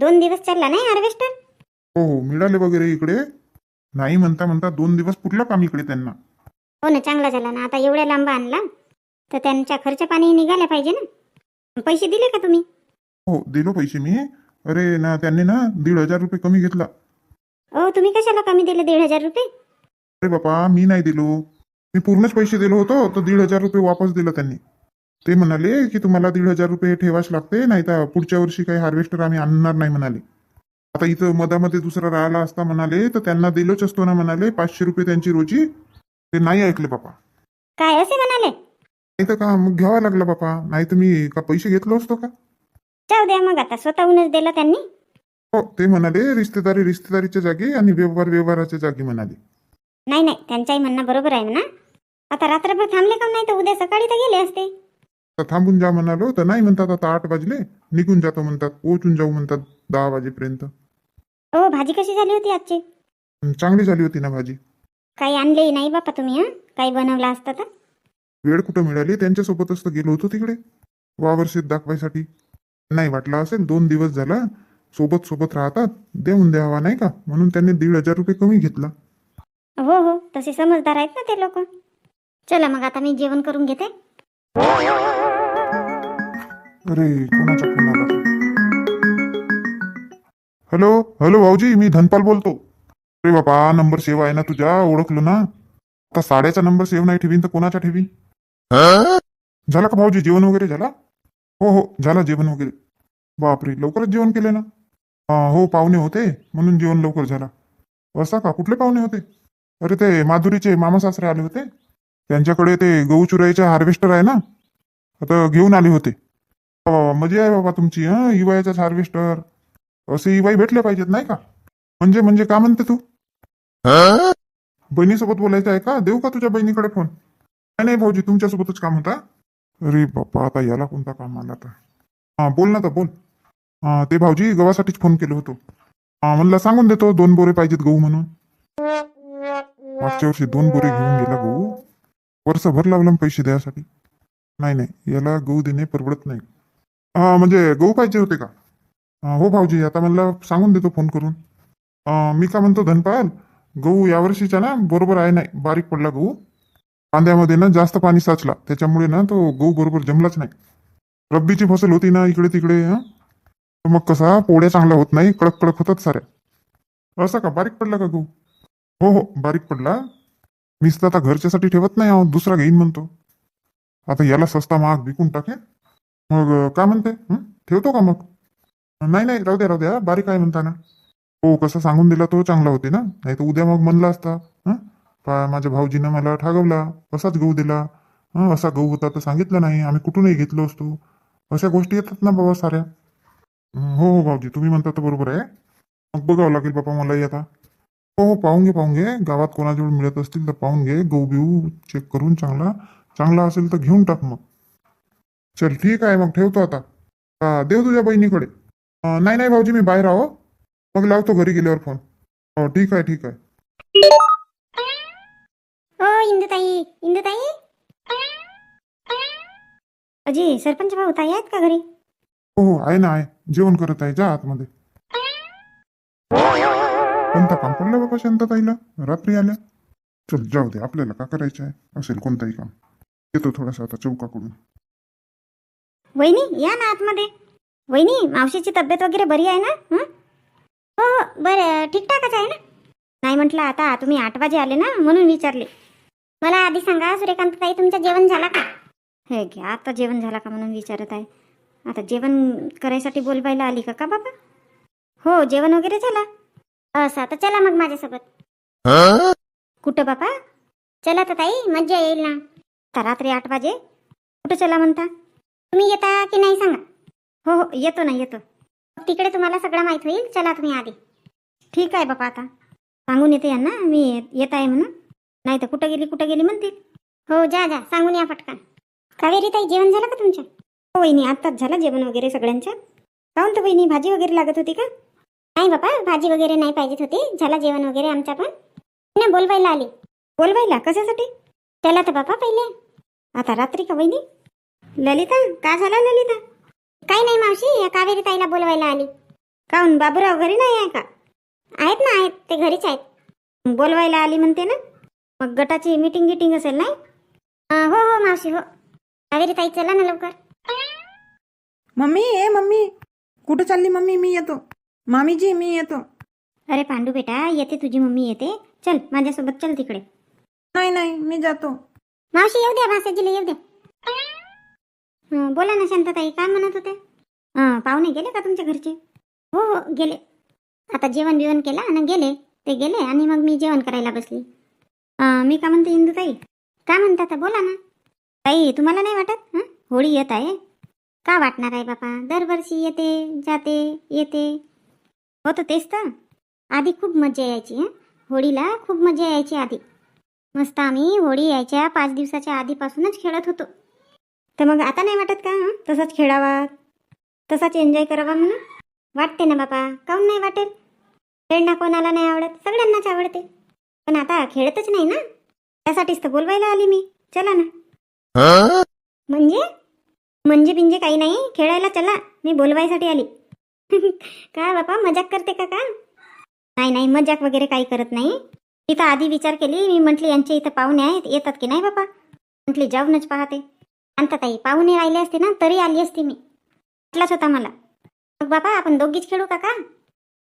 दोन दिवस चालला नाही हार्वेस्टर? हो हो मिळाले वगैरे इकडे. नाही म्हणता म्हणता दोन दिवस पुरलं काम इकडे त्यांना. हो ना चांगला झाला ना. आता एवढ्या लांब आणला तर त्यांच्या खर्च पाणी निघायला पाहिजे ना. पैसे दिले का तुम्ही? हो दिलो पैसे मी. अरे ना त्यांनी ना दीड हजार रुपये कमी घेतला. हो तुम्ही कशाला कमी दिले दीड हजार रुपये? अरे बापा मी नाही दिलो. मी पूर्णच पैसे दिलो होतो तर दीड हजार रुपये वापस दिलं त्यांनी. ते म्हणाले की तुम्हाला दीड हजार रुपये ठेवाच लागते नाही तर पुढच्या वर्षी काही हार्वेस्टर आम्ही आणणार नाही म्हणाले. आता इथं मधामध्ये दुसरा राहिला असता म्हणाले तर त्यांना दिलोच असतो ना म्हणाले पाचशे रुपये त्यांची रोजी. ते नाही ऐकले बापा. काय असे म्हणाले? नाही तर का मग घ्यावा लागला बापा नाही तर मी का पैसे घेतलो असतो का? जाऊ द्या मग आता स्वतःहूनच दिलं त्यांनी. हो ते म्हणाले रिश्तेदारी रिश्तेदारीच्या जागी आणि व्यवहार व्यवहाराच्या जागी म्हणाले. नाही नाही त्यांच्याही म्हणणं बरोबर आहे म्हणा. आता रात्रभर थांबले का नाही तर उद्या सकाळी तर गेले असते. तर थांबून जा म्हणालो तर नाही म्हणतात आता आठ वाजले निघून जातो म्हणतात पोहोचून जाऊ म्हणतात दहा वाजेपर्यंत. हो भाजी कशी झाली होती आजची? चांगली झाली होती ना भाजी. काही आणले नाही बापा तुम्ही हं? काही बनवलं असतं तर? वेळ कुठं मिळाली? त्यांच्यासोबतच तर गेलो होतो तिकडे वावर शेत दाखवायसाठी. नाही वाटलं असेल दोन दिवस झाला सोबत सोबत राहतात देऊन द्यावा नाही का? म्हणून त्यांनी दीड हजार रुपये कमी घेतला. हो हो तसे समजदार आहेत ना ते लोक. चला मग आता मी जेवण करून घेते. अरे कोणाचा फोन आला हॅलो हॅलो भाऊजी मी धनपाल बोलतो. अरे बाबा नंबर सेव्ह आहे ना तुझ्या ओळखलो ना? आता साड्याचा नंबर सेव्ह नाही ठेवीन तर कोणाचा ठेवीन? झाला का भाऊजी जेवण वगैरे झाला? हो हो झाला जेवण वगैरे. बापरे लवकरच जेवण केले ना? आ, हो पाहुणे होते म्हणून जेवण लवकर झाला. असा का कुठले पाहुणे होते? अरे ते माधुरीचे मामा सासरे आले होते. त्यांच्याकडे ते गहू चुराईचे हार्वेस्टर आहे ना? आता घेऊन आले होते. मजा आहे बाबा तुमची हा? इवायचाच हार्वेस्टर असे इवाई भेटले पाहिजेत नाही का? म्हणजे म्हणजे का म्हणते तू? बहिणीसोबत बोलायचं आहे का? देऊ का तुझ्या बहिणीकडे फोन नाही नाही भाऊजी तुमच्यासोबतच काम होता अरे बाप्पा आता याला कोणता काम आला तर हा बोल ना तर बोल. हा ते भाऊजी गव्हासाठीच फोन केलो होतो. हा म्हणलं सांगून देतो दोन बोरे पाहिजेत गहू म्हणून. मागच्या वर्षी दोन बोरे घेऊन गेला गहू. वर्षभर लावलं पैसे द्यायसाठी? नाही नाही. याला गहू देणे परवडत नाही. हा म्हणजे गहू पाहिजे होते का? हो भाऊजी आता मला सांगून देतो फोन करून. मी का म्हणतो धनपाल गहू यावर्षीचा ना बरोबर आहे नाही. बारीक पडला गहू. कांद्यामध्ये ना जास्त पाणी साचला. त्याच्यामुळे ना तो गहू बरोबर जमलाच नाही. रब्बीची फसल होती ना इकडे तिकडे हं? तर मग कसा? पोळ्या चांगला होत नाही. कडक कडक होतात साऱ्या. असं का? बारीक पडला का गहू? हो हो. बारीक पडला. मीच तर आता घरच्यासाठी ठेवत नाही आहोत दुसरा घेईन म्हणतो. आता याला सस्ता महाग विकून टाकेन. मग काय म्हणते? ठेवतो का मग? नाही नाही राहू द्या राहू द्या बारीक आहे म्हणता ना हो कसं सांगून दिला तो चांगला होते ना. नाही तर उद्या मग म्हणला असता. हं? पा माझ्या भाऊजीनं मला ठागवला असाच गहू दिला. असा गहू होता तर सांगितलं नाही आम्ही कुठूनही घेतलो असतो. अशा गोष्टी येतात ना बाबा साऱ्या. हो हो भाऊजी तुम्ही म्हणता तर बरोबर आहे. मग बघावं लागेल बाबा मलाही आता. हो हो पाहून घे पाहून घे. गावात कोणाजवळ मिळत असतील तर पाहून घे. गहू बिहू चेक करून चांगला चांगला असेल तर घेऊन टाक मग. चल ठीक आहे मग ठेवतो आता. हा, देव तुझ्या बहिणीकडे. अं, नाही नाही भाऊजी मी बाहेर आहो. मग लावतो घरी गेल्यावर फोन हो ठीक आहे ठीक आहे. इंदुताई इंदुताई? अजी सरपंच भाऊ ताई आहेत का घरी? हो हो आहे ना आहे. जेवण करत आहे जा आतमध्ये. कोणता काम पडलं बाबा शांतताईला? रात्री आल्या. चल जाऊ दे आपल्याला का करायचं आहे? असेल कोणताही काम. येतो थोडासा आता चौकाकडून. वहिनी या ना आतमध्ये. वहिनी मावशीची तब्येत वगैरे बरी आहे ना? हं? हो हो बरं ठीकठाकच आहे ना? नाही म्हटलं आता तुम्ही आठ वाजे आले ना म्हणून विचारले. मला आधी सांगा सूर्यकांत ताई तुमचं जेवण झाला का? हे घ्या आता जेवण झाला का म्हणून विचारत आहे. आता जेवण करायसाठी बोलवायला आली का का बाबा? हो जेवण वगैरे झाला. असं. आता चला मग माझ्यासोबत. कुठं बाबा चला तर ताई मज्जा येईल ना. आता रात्री आठ वाजे. कुठं चला म्हणता? तुम्ही येता की नाही सांगा? हो हो येतो ना येतो. तिकडे तुम्हाला सगळं माहीत होईल. चला तुम्ही आधी. ठीक आहे बापा आता. सांगून येते यांना. मी येत आहे म्हणून. नाही तर कुठं गेली कुठं गेली म्हणतील. हो जा जा. सांगून या पटकन. कावेरी ताई जेवण झालं का तुमचं? हो वहिनी आत्ताच झालं जेवण वगैरे सगळ्यांचं. काहून तर वहिनी भाजी वगैरे लागत होती का? नाही बापा भाजी वगैरे नाही पाहिजेत होती. झाला जेवण वगैरे आमच्या पण. ना बोलवायला आली. बोलवायला? कशासाठी? त्याला तर बापा पहिले. आता रात्री का वहिनी? ललिता का झाला ललिता? काही नाही मावशी या कावेरी ताईला बोलवायला आली. काहून? बाबूराव घरी नाही आहे का? आहेत ना आहेत. ते घरीच आहेत. बोलवायला आली म्हणते ना? मग गटाची मीटिंग गिटिंग असेल नाही? हो हो मावशी हो. कावेरी ताई चला ना लवकर. मम्मी ए मम्मी. कुठं चालली मम्मी? मी येतो. मामीजी मी येतो. अरे पांडू बेटा येते तुझी मम्मी येते. चल माझ्यासोबत चल तिकडे. नाही नाही मी जातो. मावशी येऊ द्या भासाजीला येऊ द्या हं, बोला ना शांतताई काय म्हणत होते? हं, पाहुणे गेले का तुमच्या घरचे? हो हो गेले. आता जेवण बिवण केलं आणि गेले. ते गेले आणि मग मी जेवण करायला बसली. अं, मी का म्हणते इंदुताई? काय म्हणतात बोला ना. ताई तुम्हाला नाही वाटत? हं? होळी येत आहे. का वाटणार आहे बापा? दरवर्षी येते जाते येते. हो तर तेच तर. आधी खूप मजा यायची हं? होळीला खूप मजा यायची आधी. मस्त आम्ही होळी यायच्या पाच दिवसाच्या आधीपासूनच खेळत होतो. तर मग आता नाही वाटत का हं? तसंच खेळावा तसाच एन्जॉय करावा म्हणून? वाटते ना बाबा काऊन नाही वाटेल? खेळणं कोणाला नाही आवडत सगळ्यांनाच आवडते. पण आता खेळतच नाही ना. त्यासाठीच तर बोलवायला आली मी. चला ना. म्हणजे म्हणजे? बिंजे काही नाही खेळायला चला. मी बोलवायसाठी आली. काय बापा मजाक करते का का नाही नाही मजाक वगैरे काही करत नाही. तिथं आधी विचार केली मी म्हटली यांच्या इथं पाहुणे आहेत येतात की नाही बापा? म्हटली जाऊनच पाहते. ताई पाहुणे राहिले असते ना तरी आली असती मी. म्हटलाच होता मला. मग बापा आपण दोघीच खेळू का का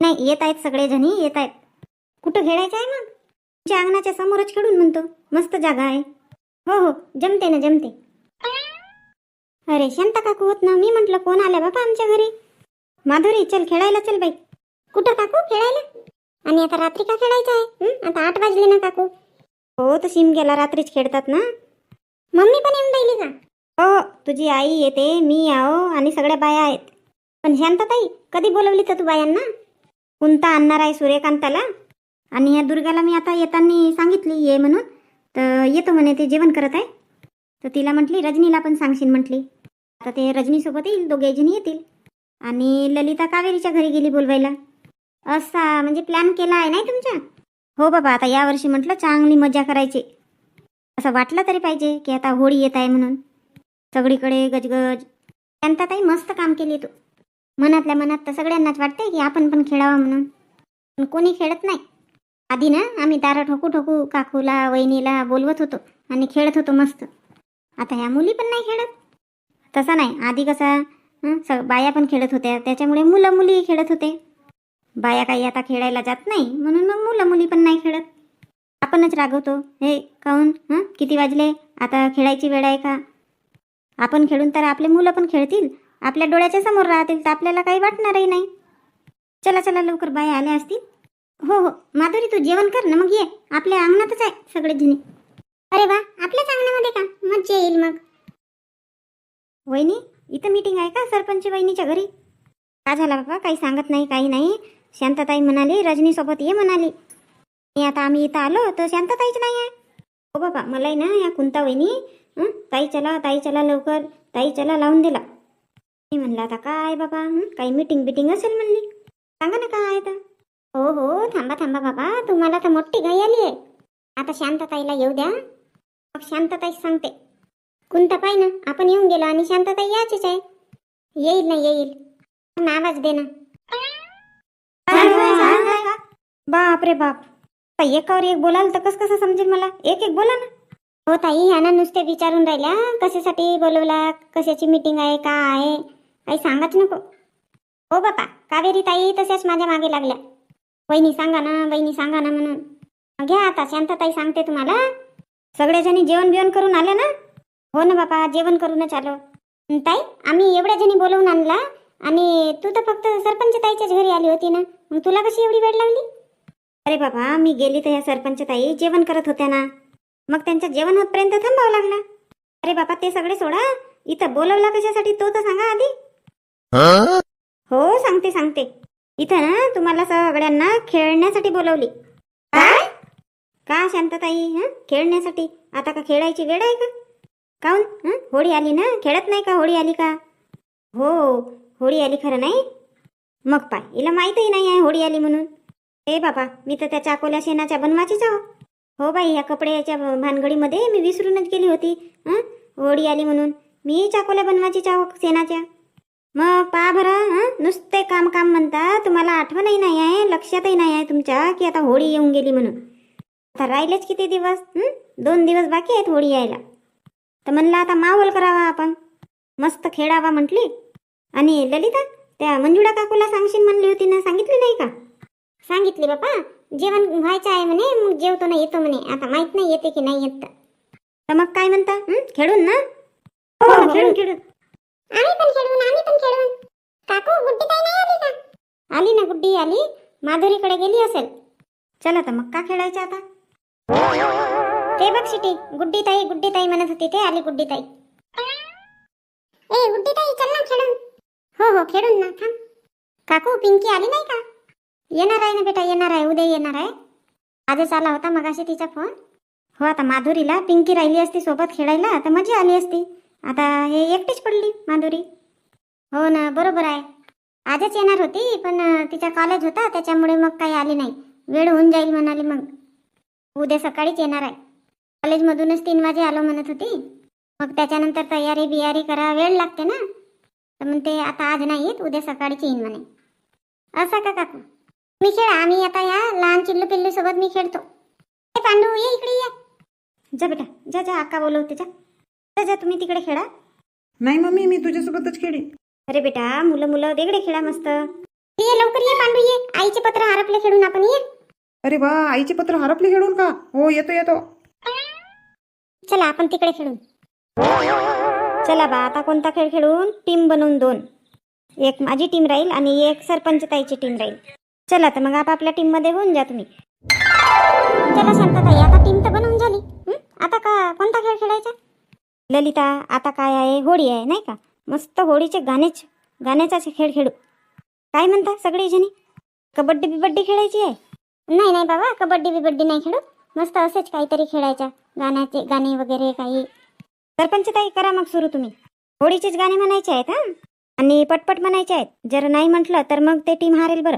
नाही येत आहेत सगळेजणी येत आहेत. कुठं खेळायचं आहे मग? तुमच्या अंगणाच्या समोरच खेळून म्हणतो. मस्त जागा आहे. हो हो जमते ना जमते. अरे शांता काकू होत ना मी म्हटलं कोण आल्या बापा आमच्या घरी? माधुरी चल खेळायला चल बाई. कुठं काकू? खेळायला? आणि आता रात्री का खेळायचं आहे? हं? आता आठ वाजले ना काकू. हो तर सिम गेला रात्रीच खेळतात ना. मम्मी पण येऊन राहिली का? हो तुझी आई येते मी आहो आणि सगळ्या बाया आहेत. पण शांतताई कधी बोलवली तर तू बायांना? कोणता आणणार आहे सूर्यकांताला. आणि या दुर्गाला मी आता येताना सांगितली ये म्हणून. तर येतो म्हणे ते जेवण करत आहे. तर तिला म्हटली रजनीला पण सांगशील म्हटली. आता ते रजनीसोबत येईल दोघे जणी येतील. आणि ललिता कावेरीच्या घरी गेली बोलवायला. असा म्हणजे प्लॅन केला आहे नाही तुमच्या? हो बाबा आता यावर्षी म्हटलं चांगली मजा करायची. असं वाटलं तरी पाहिजे की आता होळी येत आहे म्हणून. सगळीकडे गजगज. त्यांचा ताई मस्त काम केली तू. मनातल्या मनात तर सगळ्यांनाच वाटते की आपण पण खेळावं म्हणून. पण कोणी खेळत नाही. आधी ना आम्ही दारा ठोकू ठोकू काकूला वहिनीला बोलवत होतो आणि खेळत होतो मस्त. आता ह्या मुली पण नाही खेळत. तसा नाही. आधी कसा स बाया पण खेळत होत्या. त्याच्यामुळे मुलं मुलीही खेळत होते. बाया काही आता खेळायला जात नाही म्हणून मग मुलं मुली पण नाही खेळत. आपणच रागवतो. हे काहून हं? किती वाजले? आता खेळायची वेळ आहे का? आपण खेळून तर आपले मुलं पण खेळतील. आपल्या डोळ्याच्या समोर राहतील तर आपल्याला काही वाटणारही नाही. चला चला लवकर बाया आल्या असतील. हो हो. माधुरी तू जेवण कर ना. मग ये. आपल्या अंगणातच आहे सगळे जणी अरे वा! आपल्याच अंगणामध्ये का? मज्जा येईल मग. वहिनी इथं मीटिंग आहे का सरपंच वहिनीच्या घरी? का झाला बाबा? काही सांगत नाही काही नाही. शांतताई म्हणाली रजनीसोबत ये म्हणाली. आता आम्ही इथं आलो तर शांतताईच नाही आहे. हो बाबा मलाही ना या कुंता वहिनी ताई चला ताई चला लवकर. ताई चला लावून दिला. मी म्हणलं आता काय बाबा काही मीटिंग बिटिंग असेल म्हणली. सांगा ना काय तर हो हो थांबा थांबा बाबा. तुम्हाला तर मोठी घाई आली आहे. आता शांतताईला येऊ द्या. मग शांतताई सांगते. कुंता पाय ना आपण येऊन गेलो आणि शांतताई याचीच आहे. येईल ना येईल. आवाज दे ना. बाप. रे बाप. एकावर एक बोलाल तर कसं कसं समजेल मला? एक एक बोला ना. हो ताई यांना नुसते विचारून राहिल्या कशासाठी बोलवला कशाची मीटिंग आहे का आहे? काही सांगाच नको. हो बापा कावेरी ताई तशाच माझ्या मागे लागल्या. वहिनी सांगा ना वहिनी सांगा ना म्हणून. घ्या आता शांतताई सांगते तुम्हाला. सगळेजणी जेवण बिवण करून आले ना? हो ना बापा जेवण करूनच आलो. ताई आम्ही एवढ्या जणी बोलवून आणला आणि तू तर फक्त सरपंच ताईच्याच घरी आली होती ना. मग तुला कशी एवढी वेळ लागली? अरे बाबा मी गेली तर ह्या सरपंच ताई जेवण करत होत्या ना. मग त्यांच्या जेवण होतपर्यंत थांबावं लागला. अरे बाबा ते सगळे सोडा. इथं बोलवला कशासाठी तो तर सांगा आधी. हो सांगते सांगते. इथं ना तुम्हाला सगळ्यांना खेळण्यासाठी बोलवली. काय? का शांतताई हं? खेळण्यासाठी? आता का खेळायची वेळ आहे का? काऊन? हं? होळी आली ना? खेळत नाही का होळी आली का? हो होळी आली खरं नाही? मग पाय हिला माहीतही नाही आहे होळी आली म्हणून. ए बाबा मी तर त्या चाकोल्या शेणाच्या बनवाचीच आहो. हो बाई ह्या कपड्याच्या भानगडीमध्ये मी विसरूनच गेली होती. हं? होळी आली म्हणून. मी चाकोल्या बनवाचीच आहो शेणाच्या. मग पा बरं हं? नुसते काम काम म्हणता तुम्हाला आठवणही नाही आहे लक्षातही नाही आहे तुमच्या की आता होळी येऊन गेली म्हणून. आता राहिलेच किती दिवस? हं? दोन दिवस बाकी आहेत होळी यायला. तर म्हणलं आता माहोल करावा आपण. मस्त खेळावा म्हटली. आणि ललिता त्या मंजुळा काकूला सांगशील म्हणली होती ना सांगितली नाही का? सांगितली बापा जेवण व्हायचं आहे म्हणे मग जेवतो ना येतो म्हणे. आता माहीत नाही येते की नाही येत तर. मग काय म्हणता? खेळून ना? हो, हो खेळून खेळून. आम्ही पण खेळून आम्ही पण खेळून. काकू गुड्डी काय नाही आली का? आली ना गुड्डी आली. माधुरीकडे गेली असेल. चला तर मग का खेळायचं आता? ते बघ सिटी गुड्डी ताई गुड्डी ताई म्हणत होती ते आली गुड्डी ताई ए गुड्डी ताई चल ना खेळून. हो हो खेळून ना थांब. काकू पिंकी आली नाही का? येणार आहे ना बेटा येणार आहे उद्या येणार आहे. आजच आला होता मगाशी तिचा फोन. हो आता माधुरीला पिंकी राहिली असती सोबत खेळायला तर मजा आली असती. आता हे एकटीच पडली माधुरी. हो ना बरोबर आहे. आजच येणार होती पण तिचा कॉलेज होता त्याच्यामुळे मग काही आली नाही. वेळ होऊन जाईल म्हणाली मग. उद्या सकाळीच येणार आहे. कॉलेजमधूनच तीन वाजे आलो म्हणत होती. मग त्याच्यानंतर तयारी बियारी करा वेळ लागते ना? तर म्हणते आता आज नाही येत उद्या सकाळीच येईन म्हणे. असं का काकू? मी खेळा आम्ही आता या लहान चिल्लू पिल्लू सोबत मी खेळतो. ए पांडू ये इकडे ये. जा बेटा जा जा आका बोलवते जा. जा जा तुम्ही तिकडे खेळा. नाही मम्मी मी तुझ्यासोबतच खेळी अरे बेटा मुलं मुलं वेगळे खेळा मस्त. ये लवकर ये पांडू ये. आईचे पत्र हरपले खेळून आपण ये. अरे वा आईचे पत्र हरपले खेळून का? हो येतो येतो. चला आपण तिकडे खेळून. चला बा आता कोणता खेळ खेळून? टीम बनवून दोन. एक माझी टीम राहील आणि एक सरपंच ताईची टीम राहील. चला तर मग आपापल्या टीममध्ये होऊन जा तुम्ही. चला शांतताई आता टीम तर बनवून झाली. हं? आता का कोणता खेळ खेळायचा? ललिता आता काय आहे? होळी आहे नाही का? मस्त होळीचे गाणेच गाण्याचा खेळ खेळू. काय म्हणता सगळे जणी कबड्डी बिबड्डी खेळायची आहे? नाही नाही बाबा कबड्डी बिबड्डी नाही खेळू मस्त असेच काहीतरी खेळायच्या गाण्याचे गाणे वगैरे काही. सरपंच ताई करा मग सुरू तुम्ही. होळीचेच गाणे म्हणायचे आहेत हा? आणि पटपट म्हणायचे आहेत. जर नाही म्हटलं तर मग ते टीम हारेल बरं.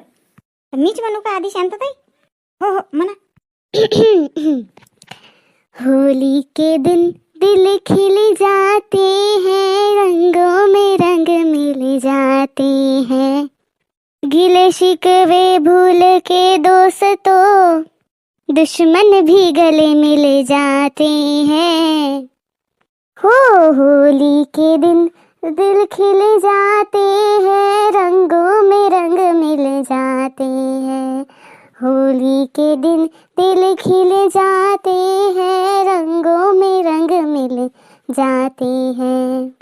मीच म्हणू का आधी शांतताई हो हो म्हणा. होली के दिन दिल खिल जाते हैं रंगों में रंग मिल जाते हैं। गिले शिकवे दुश्मन भी गले मिल जाते हैं। हो होली के दिन दिल खिल जाते हैं, रंगों में रंग मिल जाते हैं। होली के दिन दिल खिल जाते हैं, रंगों में रंग मिल जाते हैं।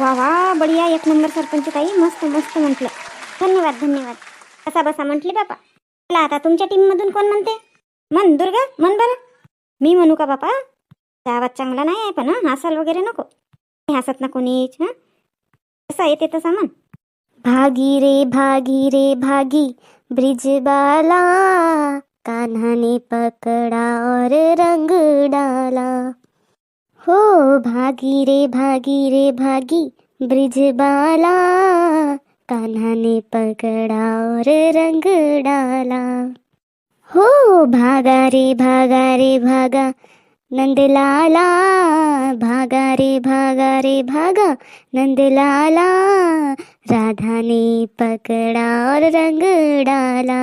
वा वा बढिया, एक नंबर सरपंच ताई मस्त मस्त म्हटलं धन्यवाद धन्यवाद। कसा बसा म्हटली बापा चला आता तुमच्या टीम मधून कोण म्हणते? मन दुर्गा मन बरं. मी म्हणू का बापा? आवाज चांगला नाही आहे पण हसाल वगैरे नको. हसत ना कोणीच हा? कसा येते तसा मन भागी रे भागी रे भागी ब्रिज बाला कान्हा ने पकड़ा और रंग डाला. हो भागी रे भागी रे भागी ब्रिज बाला कान्हा ने पकड़ा और रंग डाला. हो भागा रे भागा रे भागा. नंदलाला भागा रे भागा रे भागा. नंदलाला राधा ने पकड़ा और रंग डाला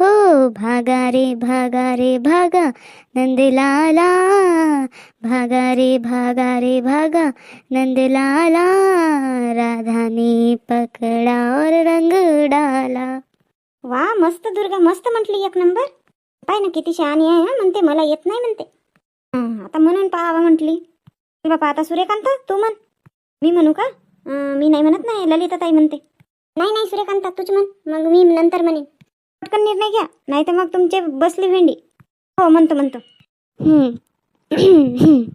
हो भागा रे भागा रे भागा. नंदलाला भागा रे भागा रे भागा. नंदलाला राधा ने पकड़ा और रंग डाला वा मस्त दुर्गा मस्त म्हटली एक नंबर. पाय ना किती शहाणी आहे म्हणते मला येत नाही म्हणते. आता म्हणून पाहावा म्हटली. बाबा आता सूर्यकांत तू म्हण. मी म्हणू का? मी नाही म्हणत नाही ललिता ताई म्हणते. नाही नाही सूर्यकांत तूच म्हण. मग मी नंतर म्हणेन. पटकन निर्णय घ्या नाही तर मग तुमचे बसली भेंडी. हो म्हणतो म्हणतो.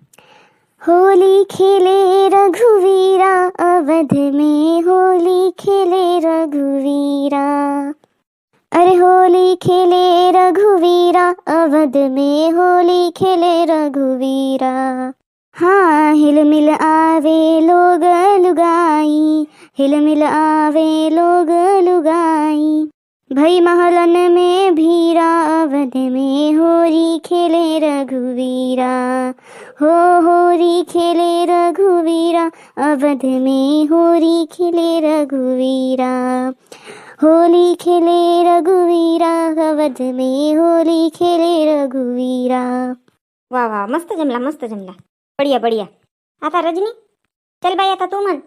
होली खेले रघुवीरा अवध में होली खेले रघुवीरा. अरे होली खेले रघुवीरा, अवध में होली खेले रघुवीरा। हाँ हिल मिल आवे लोग लुगाई हिल मिल आवे लोग लुगाई। भई महलन में भीरा, अवध में होरी खेले रघुवीरा। हो, होरी खेले रघुवीरा, अवध में होरी खेले रघुवीरा। होली खेले रघुवीरा अवध में होली खेले रघुवीरा। वा वा मस्त जमला मस्त जमला. बढिया बढिया. आता रजनी चल बाई आता तू म्हण.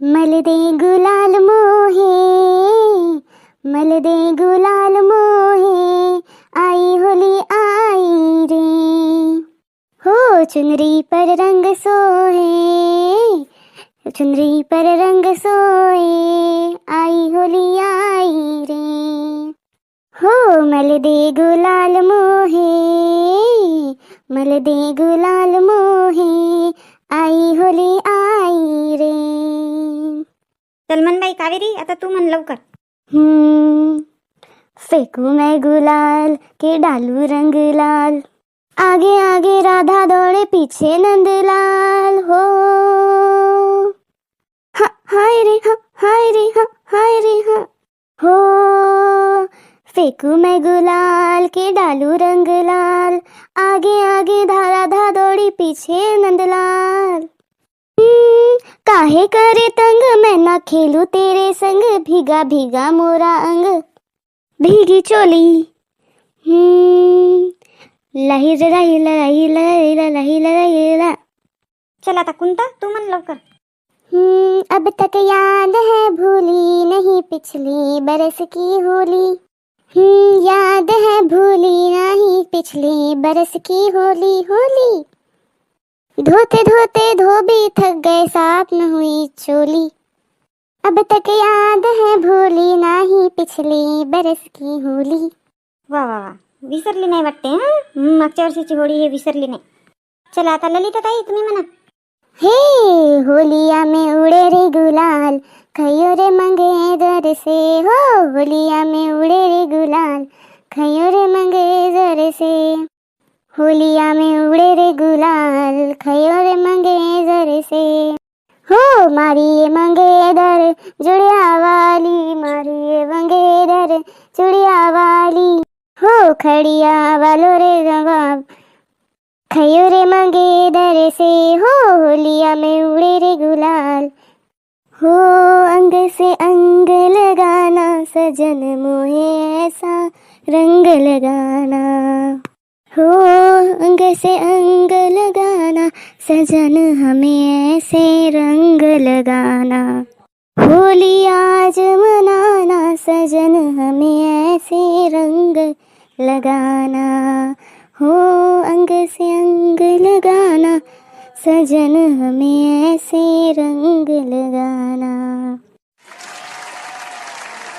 मल दे गुलाल मोहे मल दे गुलाल मोहे आई होली आई रे। हो चुनरी पर रंग सोहे चुनरी पर रंग सोए आई होली आई रे। हो मल दे गुलाल मोहे मल दे गुलाल मोहे आई होली आई रे। सलमान बाई कावेरी आता तू म्हण लवकर. हम्म फेकू मैं गुलाल के डालू रंग लाल आगे आगे राधा दौड़े पीछे नंदलाल हा, हाय रे हा, हाय रे हा, हाय रे हा। हो फेंकू मैं गुलाल के डालू रंग लाल। आगे आगे धारा धा दौड़ी पीछे नंदलाल। काहे करे तंग मैं ना खेलू तेरे संग। भीगा भीगा मोरा अंग। भीगी चोली। हम्म, लही लही लही लही लही लही चल आता कोणता तू लवकर. हम्म, अब तक याद है भूली नहीं पिछली बरस की होली। हम्म, याद है भूली नहीं पिछली बरस की होली होली। धोते धोते धोबी थक गए साफ़ न हुई चोली। अब तक याद है भूली नाही पिछली बरस की होली। वाह वाह वा विसरली नाही वाटते हं? मागच्या वर्षीची होळी हे विसरली नाही चला आता ललिता ताई तुम्ही म्हणा हे होलिया में उड़े रे गुलाल खयो रे मंगे दर से। हो होलिया में उड़े रे गुलाल खयो रे मंगे दर से। होलिया में उड़े रे गुलाल खयो रे मंगे दर से। हो मारिए मंगेदर जुड़िया वाली मारिए मंगेदर जुड़िया वाली। हो खड़िया वालो रे जवाब खयो रे मागे से हो होलिया में उड़े रे गुलाल। हो अंग से अंग लगाना सजन मोहे ऐसा रंग लगाना। हो अंग से अंग लगाना सजन हमें ऐसे रंग लगाना। होली आज मनाना सजन हमें ऐसे रंग लगाना। हो अंग से अंग लगाना सजन हमें ऐसे रंग लगाना।